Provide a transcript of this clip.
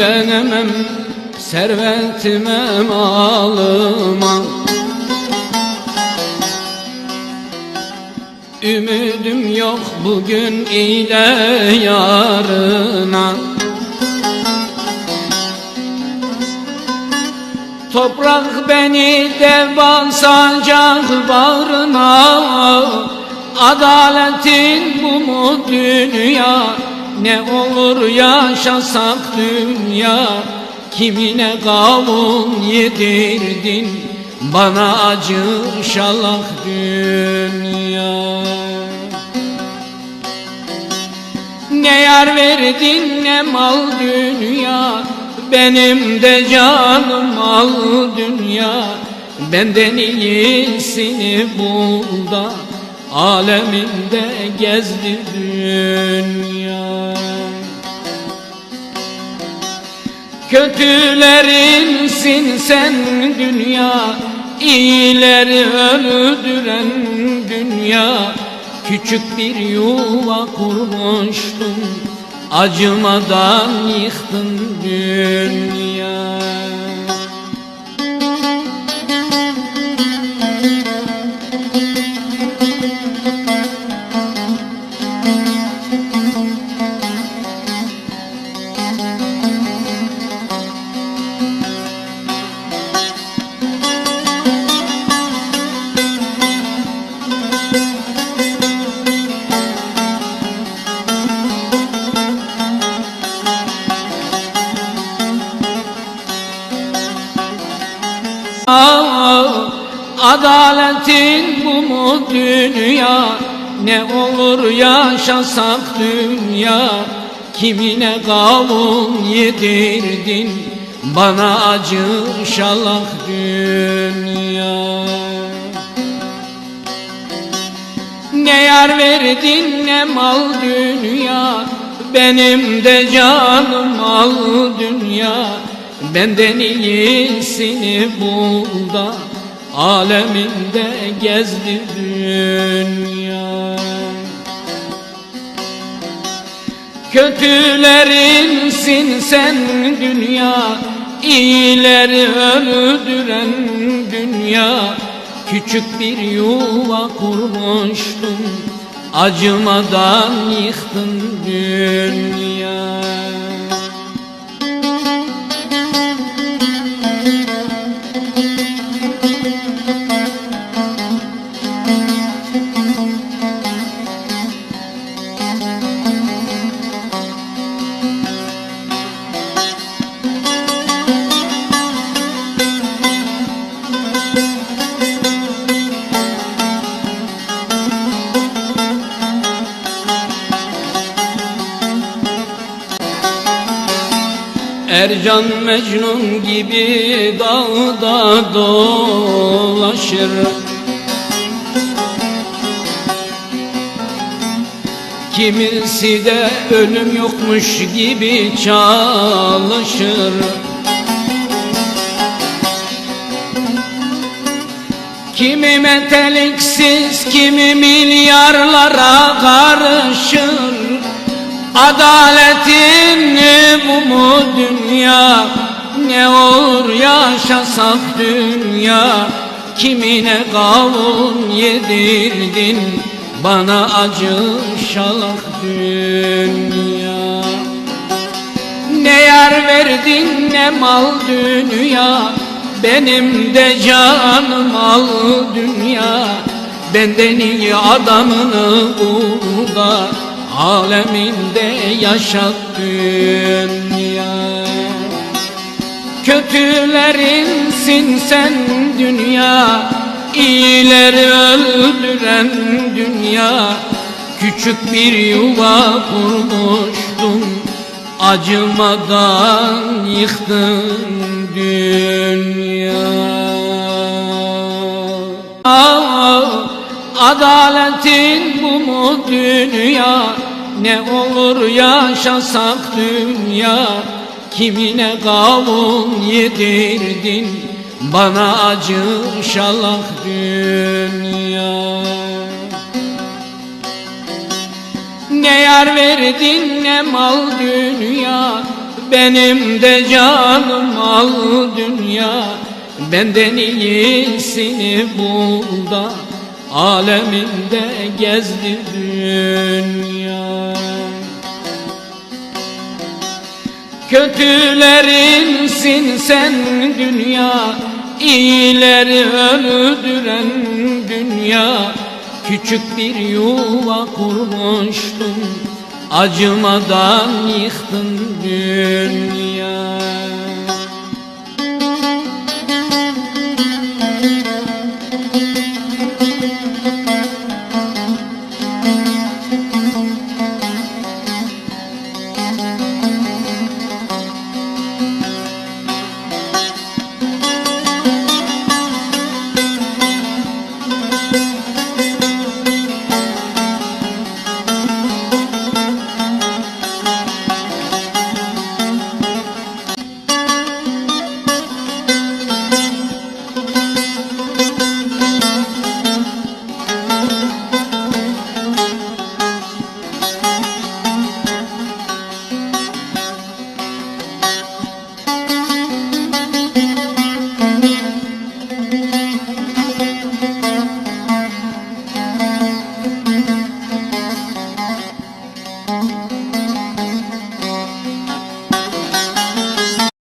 güvenemem servetime malıma. Ümidim yok bugün ile yarına. Toprak beni de basacak bağrına. Adaletin bu mu dünya Ne olur yaşasak dünya Kimine kavun yedirdin? Bana acır şalak dünya. Ne yar verdin ne mal dünya Benim de canım al dünya. Benden iyisini bul da Aleminde gezdir dünya. Kötülerinsin sen dünya İyileri öldüren dünya. Küçük bir yuva kurmuştum Acımadan yıktın dünya Adaletin bu mu dünya? Ne olur yaşasak dünya? Kimine kavun yedirdin? Bana acır şalak dünya. Ne yar verdin ne mal dünya? Benim de canım al dünya. Benden iyisini bul da Aleminde gezdir dünya. Kötülerinsin sen dünya İyileri öldüren dünya. Küçük bir yuva kurmuştum Acımadan yıktın dünya Ercan Mecnun gibi dağda dolaşır. Kimisi de ölüm yokmuş gibi çalışır. Kimi meteliksiz, kimi milyarlara karışır Adaletin bu mu dünya? Ne olur yaşasak dünya? Kimine kavun yedirdin? Bana acı şalak dünya. Ne yar verdin ne mal dünya? Benim de canım al dünya. Benden iyi adamını bul da Aleminde yaşat dünya. Kötülerinsin sen dünya İyileri öldüren dünya. Küçük bir yuva kurmuştum Acımadan yıktın dünya. Ah, Adaletin bu mu dünya Ne olur yaşasak dünya Kimine kavun yedirdin? Bana acır şalak dünya. Ne yar verdin ne mal dünya Benim de canım al dünya. Benden iyisini bul da Aleminde gezdir dünya. Kötülerinsin sen dünya iyileri öldüren dünya. Küçük bir yuva kurmuştum Acımadan yıktın dünya